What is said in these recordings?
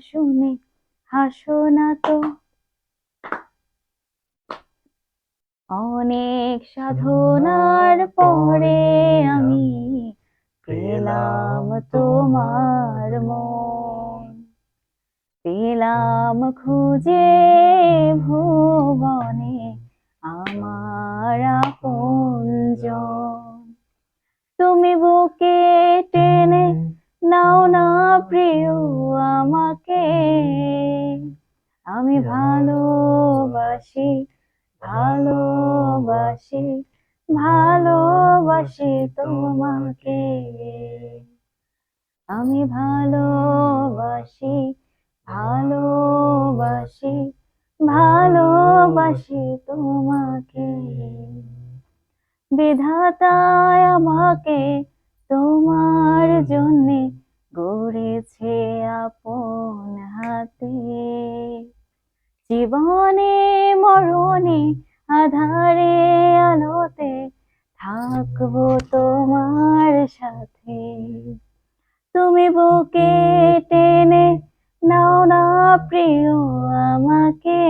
শুনে হাসো না তো। অনেক সাধনার পরে আমি পেলাম তোমার মন। পেলাম খুঁজে ভুবনে আমার আপনজন। তুমি বুকে টেনে নাও না প্রিয় ভালোবাসি ভালোবাসি ভালোবাসি তোমাকে। আমি ভালোবাসি ভালোবাসি ভালোবাসি তোমাকে। বিধাতায় আমাকে তোমার জন্যে জীবনে মরণে, আধারে আলোতে থাকব তোমার সাথে। তুমি বুকে টেনে নাও না প্রিয় আমাকে।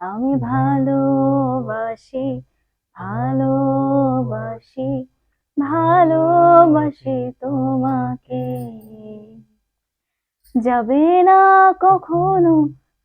আমি ভালোবাসি ভালোবাসি ভালোবাসি তোমাকে। যাবে না কখনো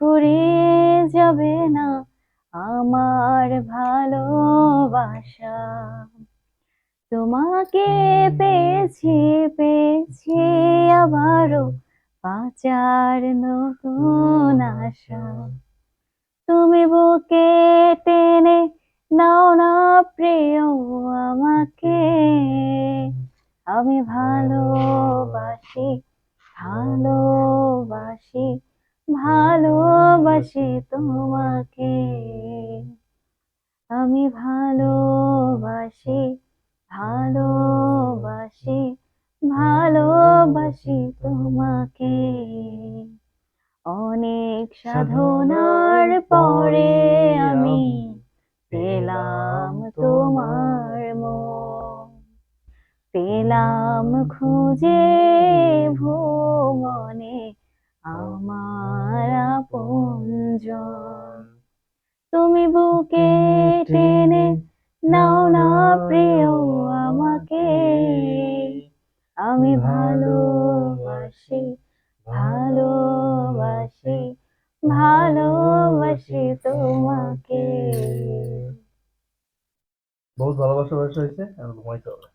ফুরিয়ে যাবে না আমার ভালোবাসা। তোমাকে পেয়েছি পেয়েছি আবারও পাচার নতুন আশা। তুমি বুকে টেনে নাও না প্রিয় আমাকে। আমি ভালোবাসি ভালোবাসি ভালোবাসি তোমাকে। আমি ভালোবাসি ভালোবাসি ভালোবাসি তোমাকে। অনেক সাধনার পরে আমি পেলাম তোমার মন। পেলাম খুঁজে ভুবনে টেনে নাও না প্রিয় আমাকে। আমি ভালোবাসি ভালোবাসি ভালোবাসি তোমাকে। বহুত ভালোবাসা হয়েছে আমি ঘুমাইতে হবে।